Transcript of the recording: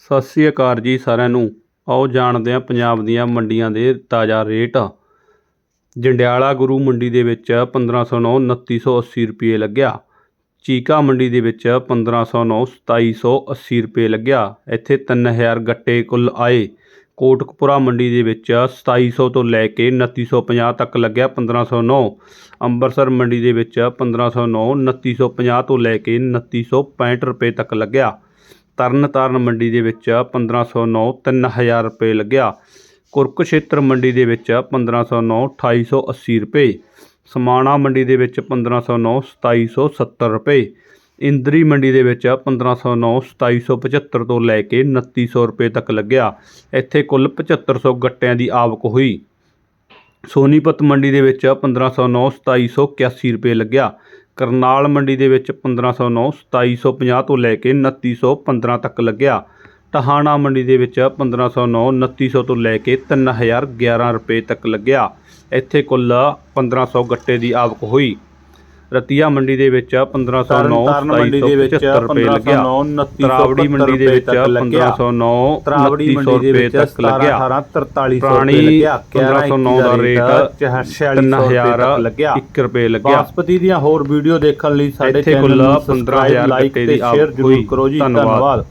ਸਤਿ ਸ੍ਰੀ ਅਕਾਲ ਜੀ ਸਾਰਿਆਂ ਨੂੰ। ਆਓ ਜਾਣਦੇ ਹਾਂ ਪੰਜਾਬ ਦੀਆਂ ਮੰਡੀਆਂ ਦੇ ਤਾਜ਼ਾ ਰੇਟ। ਜੰਡਿਆਲਾ ਗੁਰੂ ਮੰਡੀ ਦੇ ਵਿੱਚ 1509 2980 ਰੁਪਏ ਲੱਗਿਆ। ਚੀਕਾ ਮੰਡੀ ਦੇ ਵਿੱਚ 1509 2780 ਰੁਪਏ ਲੱਗਿਆ। ਇੱਥੇ 3000 ਗੱਟੇ ਕੁੱਲ ਆਏ। ਕੋਟਕਪੁਰਾ ਮੰਡੀ ਦੇ ਵਿੱਚ 2700 ਤੋਂ ਲੈ ਕੇ 2950 ਤੱਕ ਲੱਗਿਆ 1509 ਅੰਮ੍ਰਿਤਸਰ ਮੰਡੀ ਦੇ ਵਿੱਚ 1509 2950 ਤੋਂ ਲੈ ਕੇ 2965 ਰੁਪਏ ਤੱਕ ਲੱਗਿਆ। ਤਰਨਤਾਰਨ ਮੰਡੀ ਦੇ ਵਿੱਚ 1509 3000 ਰੁਪਏ ਲੱਗਿਆ। ਕੁਰਕਸ਼ੇਤਰ ਮੰਡੀ ਦੇ ਵਿੱਚ 1509 2880 ਰੁਪਏ। ਸਮਾਣਾ ਮੰਡੀ ਦੇ ਵਿੱਚ 1509 2770 ਰੁਪਏ। ਇੰਦਰੀ ਮੰਡੀ ਦੇ ਵਿੱਚ 1509 2775 ਤੋਂ ਲੈ ਕੇ 2900 ਰੁਪਏ ਤੱਕ ਲੱਗਿਆ। ਇੱਥੇ ਕੁੱਲ 7500 ਗੱਟਿਆਂ ਦੀ ਆਵਕ ਹੋਈ। ਸੋਨੀਪਤ ਮੰਡੀ ਦੇ ਵਿੱਚ 1509 2781 ਰੁਪਏ ਲੱਗਿਆ। ਕਰਨਾਲ ਮੰਡੀ ਦੇ ਵਿੱਚ 1509 2750 ਤੋਂ ਲੈ ਕੇ 2915 ਤੱਕ ਲੱਗਿਆ। ਟਹਾਣਾ ਮੰਡੀ ਦੇ ਵਿੱਚ 1509 2900 ਤੋਂ ਲੈ ਕੇ 3011 ਰੁਪਏ ਤੱਕ ਲੱਗਿਆ। ਇੱਥੇ ਕੁੱਲ 1500 ਗੱਟੇ ਦੀ ਆਵਕ ਹੋਈ। ਰਤੀਆ ਮੰਡੀ ਦੇ ਵਿੱਚ 1509 ਤਰਨਤਾਰਨ ਮੰਡੀ ਦੇ ਵਿੱਚ 2775 ਰੁਪਏ ਲੱਗਿਆ। 1509 ਤਰਾਵੜੀ ਮੰਡੀ ਦੇ ਵਿੱਚ 1509 ਤਰਾਵੜੀ ਮੰਡੀ ਦੇ ਵਿੱਚ ਤੱਕ ਲੱਗਿਆ। 17 4300 ਪੁਰਾਣੀ ਰੁਪਏ ਲੱਗਿਆ 1509 ਦਾ ਰੇਟ 4600 ਤੱਕ ਲੱਗਿਆ। 1 ਰੁਪਏ ਲੱਗਿਆ। ਬਾਸਪਤੀ ਦੀਆਂ ਹੋਰ ਵੀਡੀਓ ਦੇਖਣ ਲਈ ਸਾਡੇ ਚੈਨਲ ਕੁੱਲ ਨੂੰ 15000 ਲਾਈਕ ਗੱਟੇ ਤੇ ਦੀ ਸ਼ੇਅਰ ਆਵਕ ਹੋਈ ਜ਼ਰੂਰ ਕਰੋ ਜੀ। ਧੰਨਵਾਦ। ਧੰਨਵਾਦ।